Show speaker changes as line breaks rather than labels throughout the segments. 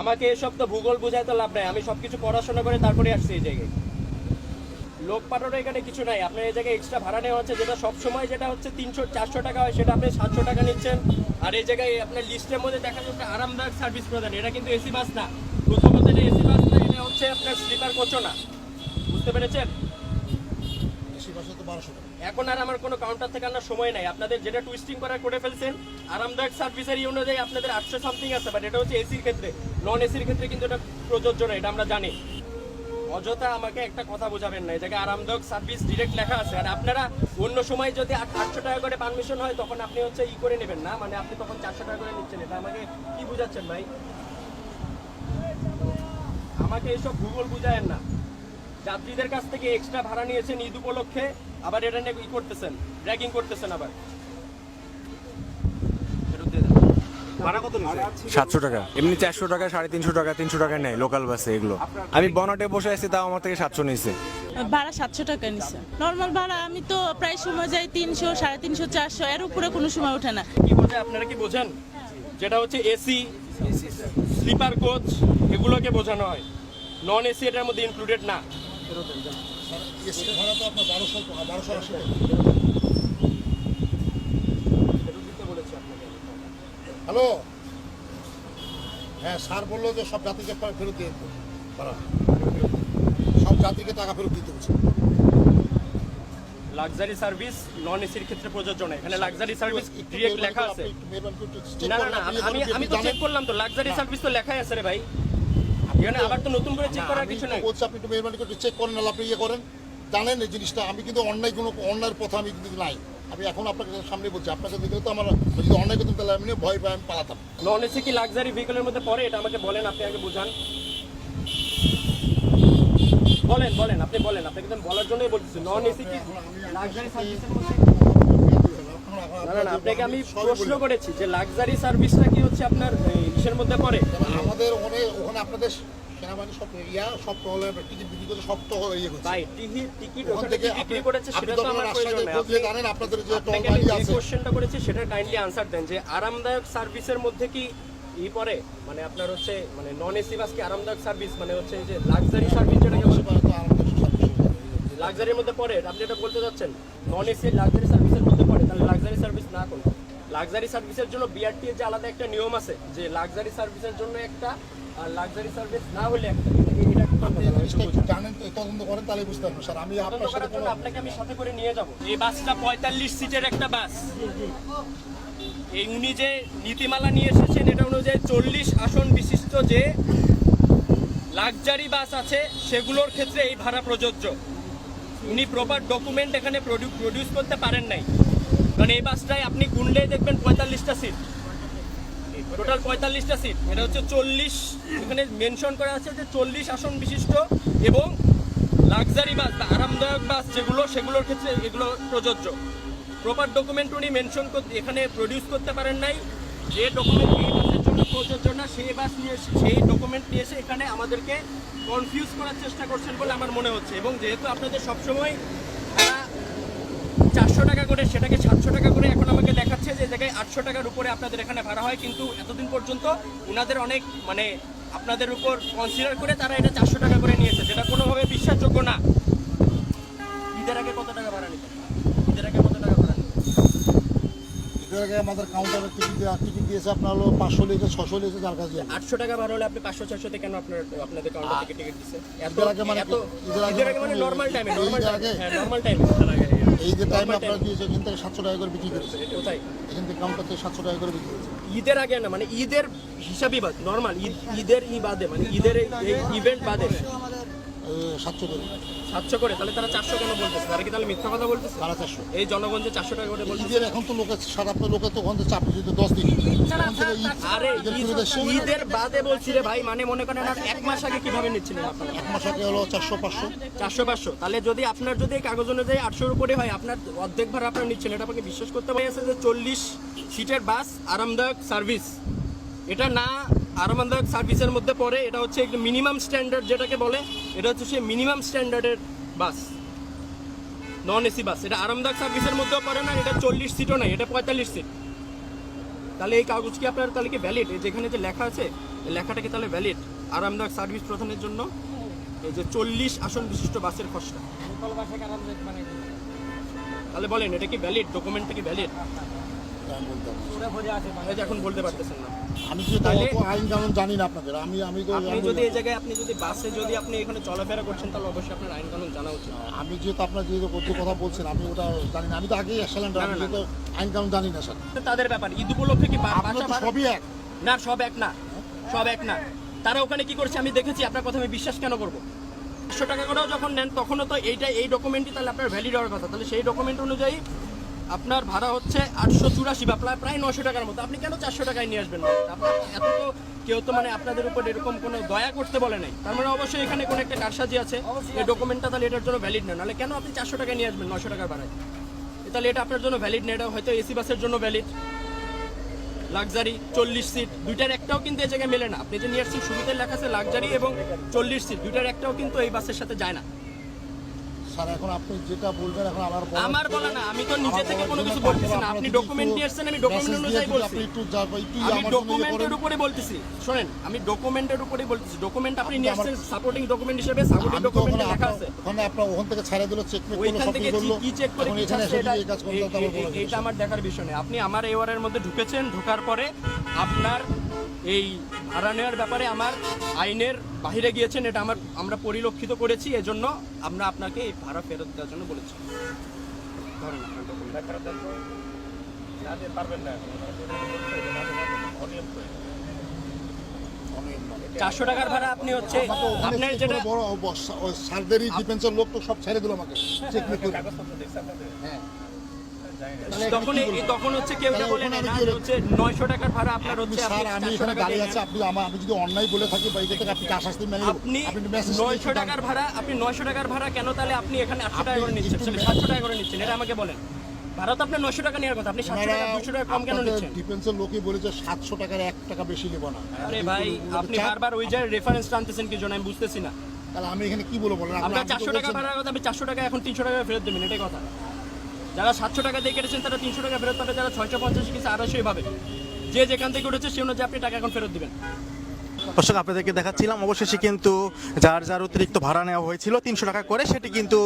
আমাকে এসব তো ভূগোল বোঝায় তো লাভ নাই। আমি সবকিছু পড়াশোনা করে তারপরে আসছি এই জায়গায়। লোক পাঠানোর এখানে কিছু নাই। আপনার এই জায়গায় এক্সট্রা ভাড়া নেওয়া হচ্ছে, যেটা সব সময় যেটা হচ্ছে তিনশো, চারশো টাকা হয়, সেটা আপনি সাতশো টাকা নিচ্ছেন। আর এই জায়গায় আপনার লিস্টের মধ্যে দেখা যাচ্ছে আরামদায়ক সার্ভিস প্রদান। এটা কিন্তু এসি বাস না। প্রথমত এসি বাস না, এটা হচ্ছে আপনার স্লিপার কোচও না বুঝতে পেরেছেন? এখন আর আমার কোনো কাউন্টার থেকে আনার সময় নাই। আপনাদের যেটা টুইস্টিং করার করে ফেলছেন, আরামদায়ক সার্ভিসের এই অনুযায়ী আপনাদের আটশো সামথিং আছে বাট এটা হচ্ছে এসির ক্ষেত্রে। নন এসির ক্ষেত্রে কিন্তু এটা প্রযোজ্য না, এটা আমরা জানি। অযথা আমাকে একটা কথা বোঝাবেন না, এই আরামদায়ক সার্ভিস ডিরেক্ট লেখা আছে। আর আপনারা অন্য সময় যদি আট- আটশো টাকা করে পারমিশন হয়, তখন আপনি হচ্ছে ই করে নেবেন না মানে আপনি তখন চারশো টাকা করে নিচ্ছেন। এটা আমাকে কি বুঝাচ্ছেন ভাই? আমাকে এসব ভূগোল বুঝায়েন না। যাত্রীদের কাছ থেকে এক্সট্রা ভাড়া নিয়েছেন ঈদ উপলক্ষে আবার এটা নিয়ে ই করতেছেন র্যাগিং করতেছেন আবার।
সাতশো টাকা। এমনি চারশো টাকা সাড়ে তিনশো টাকা তিনশো টাকা নেয় লোকাল বাসে এগুলো। আমি বনাটে বসে আছি তাও আমার থেকে সাতশো নিয়েছে।
ভাড়া সাতশো টাকা নিচ্ছে নর্মাল ভাড়া আমি তো প্রায় সময় যাই তিনশো সাড়ে তিনশো চারশো এর উপরে কোনো সময় ওঠে না।
কি বোঝে আপনারা কি বোঝেন? যেটা হচ্ছে এসি স্লিপার কোচ এগুলোকে বোঝানো হয়। নন এসি এটার মধ্যে ইনক্লুডেড না।
ভাড়া তো আপনার বারোশো বারোশো আশি টাকা
ফেরত দিতে বলেছে আপনাকে।
হ্যালো হ্যাঁ স্যার বলল যে সব জাতিকে ফেরত দিয়ে ভাড়া সব জাতিকে টাকা ফেরত দিতে হচ্ছে
লাক্সারি সার্ভিস নন এসির ক্ষেত্রে প্রযোজ্য না এখানে লাক্সারি সার্ভিস ডিরেক্ট লেখা আছে। না না আমি আমি তো চেক করলাম তো। লাক্সারি সার্ভিস তো লেখাই আছে রে ভাই। এখানে আবার তো নতুন করে চেক করার কিছু নাই।
বলছি আপনি একটু মেহরবানি করে চেক করেন আপনি ইয়ে করেন। জানেন এই জিনিসটা আমি কিন্তু অন্যায় কোনো অন্যায়ের পথে আমি কিন্তু নাই। আমি এখন আপনাকে সামনে বলছি আপনাকে দিতে তো আমার যদি অন্যায় করতাম তাহলে আমি ভয় পাই আমি পালাতাম।
নন এসি কি লাক্সারি ভেহিকলের মধ্যে পড়ে? এটা আমাকে বলেন আপনি আগে বুঝান। বলেন বলেন আপনি বলেন আপনাকে তো বলার জন্যই বলতেছি নন এসি কি লাক্সারি সার্ভিসের মধ্যে? না না না আপনাকে আমি প্রশ্ন করেছি যে লাক্সারি সার্ভিসটা কি হচ্ছে আপনার ইসের মধ্যে পড়ে?
আমাদের ওখানে ওখানে আপনাদের সব ইয়া সব হলে টিকিট বিক্রি করে সব তো ইয়ে করছে।
ভাই টিকিট টিকিট
ওখান থেকে
বিক্রি করেছে সেটা তো
তো
আমার প্রয়োজন নাই আপনি-
জানেন আপনাদের যে
আপনাকে আমি যে কোশ্চেনটা করেছি সেটা কাইন্ডলি আনসার দেন যে আরামদায়ক সার্ভিসের মধ্যে কি ই পড়ে? মানে আপনার হচ্ছে মানে নন এসি বাস কি আরামদায়ক সার্ভিস মানে হচ্ছে যে লাক্সারি সার্ভিস যেটাকে বলে লাক্সারির মধ্যে পড়ে। আপনি এটা বলতে যাচ্ছেন নন এসি লাক্সারি সার্ভিসের মধ্যে পড়ে? তাহলে লাক্সারি সার্ভিস না করুন। লাক্সারি সার্ভিসের জন্য বিআরটি যে আলাদা একটা নিয়ম আছে যে লাক্সারি সার্ভিসের জন্য একটা আর লাক্সারি সার্ভিস না হলে একটা এটা- এটা একটু
আপনি এই জিনিসটা একটু জানেন তো, তদন্ত করেন তাহলে বুঝতে পারবেন। স্যার আমি আপনার সাথে
আপনাকে আমি সাথে করে নিয়ে যাব। এই বাসটা পঁয়তাল্লিশ সিটের একটা বাস। এই উনি যে নীতিমালা নিয়ে এসেছেন এটা অনুযায়ী চল্লিশ আসন বিশিষ্ট যে লাক্সারি বাস আছে সেগুলোর ক্ষেত্রে এই ভাড়া প্রযোজ্য। উনি প্রপার ডকুমেন্ট এখানে প্রডিউস করতে পারেন নাই। কারণ এই বাসটায় আপনি গুনলেই দেখবেন পঁয়তাল্লিশটা সিট। টোটাল পঁয়তাল্লিশটা সিট এটা হচ্ছে চল্লিশ। এখানে মেনশন করা আছে যে চল্লিশ আসন বিশিষ্ট এবং লাক্সারি বাস বা আরামদায়ক বাস যেগুলো, সেগুলোর ক্ষেত্রে এগুলো প্রযোজ্য। প্রপার ডকুমেন্ট উনি মেনশন করতে এখানে প্রডিউস করতে পারেন নাই। যে ডকুমেন্ট এই বাসের জন্য প্রযোজ্য না, সেই বাস নিয়ে এসে- সেই ডকুমেন্ট নিয়ে এসে এখানে আমাদেরকে কনফিউজ করার চেষ্টা করছেন বলে আমার মনে হচ্ছে। এবং যেহেতু আপনাদের সবসময় চারশো টাকা করে, সেটাকে সাতশো টাকা করে এখন আমাকে দেখাচ্ছে যে জায়গায় আটশো টাকার উপরে আপনাদের এখানে ভাড়া হয়। কিন্তু এতদিন পর্যন্ত ওনাদের অনেক মানে আপনাদের উপর কনসিডার করে তারা এটা চারশো টাকা করে নিয়েছে, যেটা কোনোভাবে বিশ্বাসযোগ্য না। ঈদের আগে কত টাকা ভাড়া নিতে ঈদের আগে কত টাকা ভাড়া নিতে
ঈদের আগে আমাদের কাউন্টারে টিকিট দিয়েছে আপনার হলো পাঁচশো লিয়েছে ছশো লিয়েছে যার কাছে।
আটশো টাকা ভাড়া হলে আপনি পাঁচশো ছশোতে কেন আপনার আপনাদের কাউন্টার থেকে টিকিট দিচ্ছে এত
আগে মানে আগে
মানে নর্মাল টাইমে নর্মাল? হ্যাঁ নর্মাল টাইমে
এই যে টাইম আপনারা দিয়েছে এখান থেকে সাতশো টাকা করে বিক্রি করেছে
কোথায়
এখান থেকে কাউন্টার থেকে সাতশো টাকা করে বিক্রি করেছে
ঈদের আগে না মানে ঈদের হিসাবই বাদ নর্মাল ঈদ ঈদের ই বাদে মানে ঈদের ইভেন্ট বাদে।
সাতশো করে।
সাতশো করে? তাহলে তারা চারশো কেন বলতেছে? তারা কি তাহলে মিথ্যা কথা বলতেছে?
সাড়ে চারশো।
এই জনগণ যে চারশো টাকা করে বলতেছে?
ঈদের এখন তো লোকের সারা লোকের তো ওখান চাপ দিতে দশ দিন।
আরে
ঈদের
বাদে বলছি রে ভাই মানে মনে করেন এক মাস আগে কীভাবে নিচ্ছিলেন আপনারা?
এক মাস আগে হলো চারশো পাঁচশো।
চারশো পাঁচশো। তাহলে যদি আপনার যদি কাগজ অনুযায়ী আটশোর উপরে হয় আপনার অর্ধেক ভাড়া আপনার নিচ্ছেন এটা আপনাকে বিশ্বাস করতে পারি আছে যে চল্লিশ সিটের বাস আরামদায়ক সার্ভিস। এটা না আরামদায়ক সার্ভিসের মধ্যে পড়ে, এটা হচ্ছে একদম মিনিমাম স্ট্যান্ডার্ড যেটাকে বলে, এটা হচ্ছে সে মিনিমাম স্ট্যান্ডার্ডের বাস। Non AC bus. এটা আরামদায়ক সার্ভিসের মধ্যেও পড়ে না, এটা চল্লিশ সিটও নাই, এটা পঁয়তাল্লিশ সিট তাহলে এই কাগজ কি আপনার তাহলে কি ভ্যালিড যেখানে যে লেখা আছে লেখাটা কি তাহলে ভ্যালিড আরামদায়ক সার্ভিস প্রদানের জন্য এই যে চল্লিশ আসন বিশিষ্ট বাসের খসড়া। তাহলে বলেন, এটা কি ভ্যালিড ডকুমেন্টটা কি ভ্যালিড এখন বলতে পারতেছেন না।
আমি অত আইন কানুন জানি না আপনাদের আমি আমি তো
আপনি যদি এই জায়গায় আপনি যদি বাসে যদি আপনি এখানে চলাফেরা করছেন তাহলে অবশ্যই আপনার আইন কানুন জানা উচিত।
আমি যেহেতু আপনার যেহেতু কথা বলছেন আমি ওটা জানি না। আমি তো আগেই আমি। যেহেতু আইন কানুন জানি না স্যার।
তাদের ব্যাপার ঈদ উপলক্ষে কি
সবই এক।
না সব এক না। সব এক না। তারা ওখানে কি করছে আমি দেখেছি আপনার কথা আমি বিশ্বাস কেন করব? একশো টাকা করেও যখন নেন তখনও তো এইটা এই ডকুমেন্টই তাহলে আপনার ভ্যালিড হওয়ার কথা। তাহলে সেই ডকুমেন্ট অনুযায়ী আপনার ভাড়া হচ্ছে আটশো চুরাশি বা প্রায় প্রায় নশো টাকার মতো। আপনি কেন চারশো টাকায় নিয়ে আসবেন? আপনার এত তো কেউ তো মানে আপনাদের উপর এরকম কোনো দয়া করতে বলে নাই। তার মানে অবশ্যই এখানে কোনো একটা কারসাজি আছে। এই ডকুমেন্টটা তাহলে এটার জন্য ভ্যালিড না। নাহলে কেন আপনি চারশো টাকায় নিয়ে আসবেন নশো টাকার ভাড়ায়? তাহলে এটা আপনার জন্য ভ্যালিড না এটা হয়তো এসি বাসের জন্য ভ্যালিড লাক্সারি চল্লিশ সিট দুইটার একটাও কিন্তু এই জায়গায় মেলে না। আপনি যে নিয়ে আসছেন শুরুতে লেখা আছে লাক্সারি এবং চল্লিশ সিট দুইটার একটাও কিন্তু এই বাসের সাথে যায় না।
স্যার এখন আপনি যেটা বলবেন এখন আমার
আমার বলা না আমি তো নিজে থেকে কোনো কিছু বলতেছি না। আপনি ডকুমেন্ট নিয়ে আসছেন আমি ডকুমেন্ট অনুযায়ী বলছি।
আপনি একটু যা- একটু
আমি ডকুমেন্টের উপরে বলতেছি। শোনেন। আমি ডকুমেন্টের উপরেই বলতেছি। ডকুমেন্ট আপনি
আপনি
নিয়ে আসছেন সাপোর্টিং ডকুমেন্ট হিসেবে সাপোর্টিং ডকুমেন্টে লেখা আছে।
ওখানে আপনার ওখান থেকে ছাড়া দিল চেক মেক করল সব করল
কি- চেক করে কি
এসে
এটা এইটা আমার দেখার বিষয় নেই। আপনি আমার এওয়ারের মধ্যে ঢুকেছেন ঢোকার পরে আপনার এই ভাড়া নেওয়ার ব্যাপারে আমার আইনের বাহিরে গিয়েছেন এটা আমার আমরা পরিলক্ষিত করেছি এজন্য আমরা আপনাকে এই ভাড়া ফেরত দেওয়ার জন্য বলেছি। ধরেন চারশো টাকার ভাড়া আপনি হচ্ছে আপনার যেটা
বড় সার্জারি ডিফেন্সের লোক তো সব ছেড়ে দিল আমাকে। চেক হ্যাঁ।
তখন এই-
বলব?
তখন হচ্ছে কেউ বলে না হচ্ছে নয়শো টাকার ভাড়া আপনার হচ্ছে
স্যার আমি এখানে
টাকা
দাঁড়িয়ে আছি আপনি আমার আমি যদি অন্যায় বলে থাকি বা থেকে আপনি মেনে
আপনি নয়শো টাকার ভাড়া আপনি নয়শো টাকার ভাড়া কেন তাহলে আপনি এখানে আটশো টাকা করে নিচ্ছেন সাতশো টাকা করে নিচ্ছেন এটা আমাকে বলেন। ভাড়া তো আপনার টাকা নেওয়ার কথা আপনি সাতশো টাকা দুশো টাকা কম কেন নিচ্ছেন?
ডিফেন্সের লোকই বলেছে সাতশো টাকার এক টাকা বেশি নেব না।
আরে ভাই আপনি বারবার ওই জায়গায় রেফারেন্স টানতেছেন কি জন্য আমি বুঝতেছি না।
তাহলে আমি এখানে কি বলব বলেন আপনি-
আপনার চারশো টাকা ভাড়ার কথা আপনি চারশো টাকা এখন তিনশো টাকা ফেরত দেবেন এটাই কথা। যারা সাতশো টাকা দিয়ে কেটেছেন তারা তিনশো টাকা ফেরত পাবে যারা ছয়শো পঞ্চাশ কিছু আড়াইশো এভাবে যে যেখান থেকে উঠেছে সে অনুযায়ী আপনি টাকা এখন ফেরত দেবেন
দর্শক আপনাদেরকে দেখাচ্ছিলাম অবশেষে কিন্তু যার যার অতিরিক্ত ভাড়া নেওয়া হয়েছিল তিনশো টাকা করে সেটি কিন্তু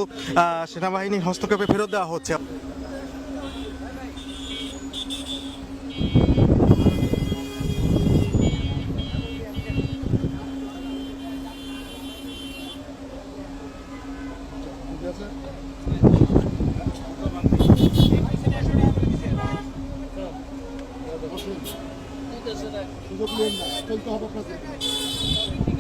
সেনাবাহিনীর হস্তক্ষেপে ফেরত দেওয়া হচ্ছে Yes, sir. 嗯，可以到吧？可以。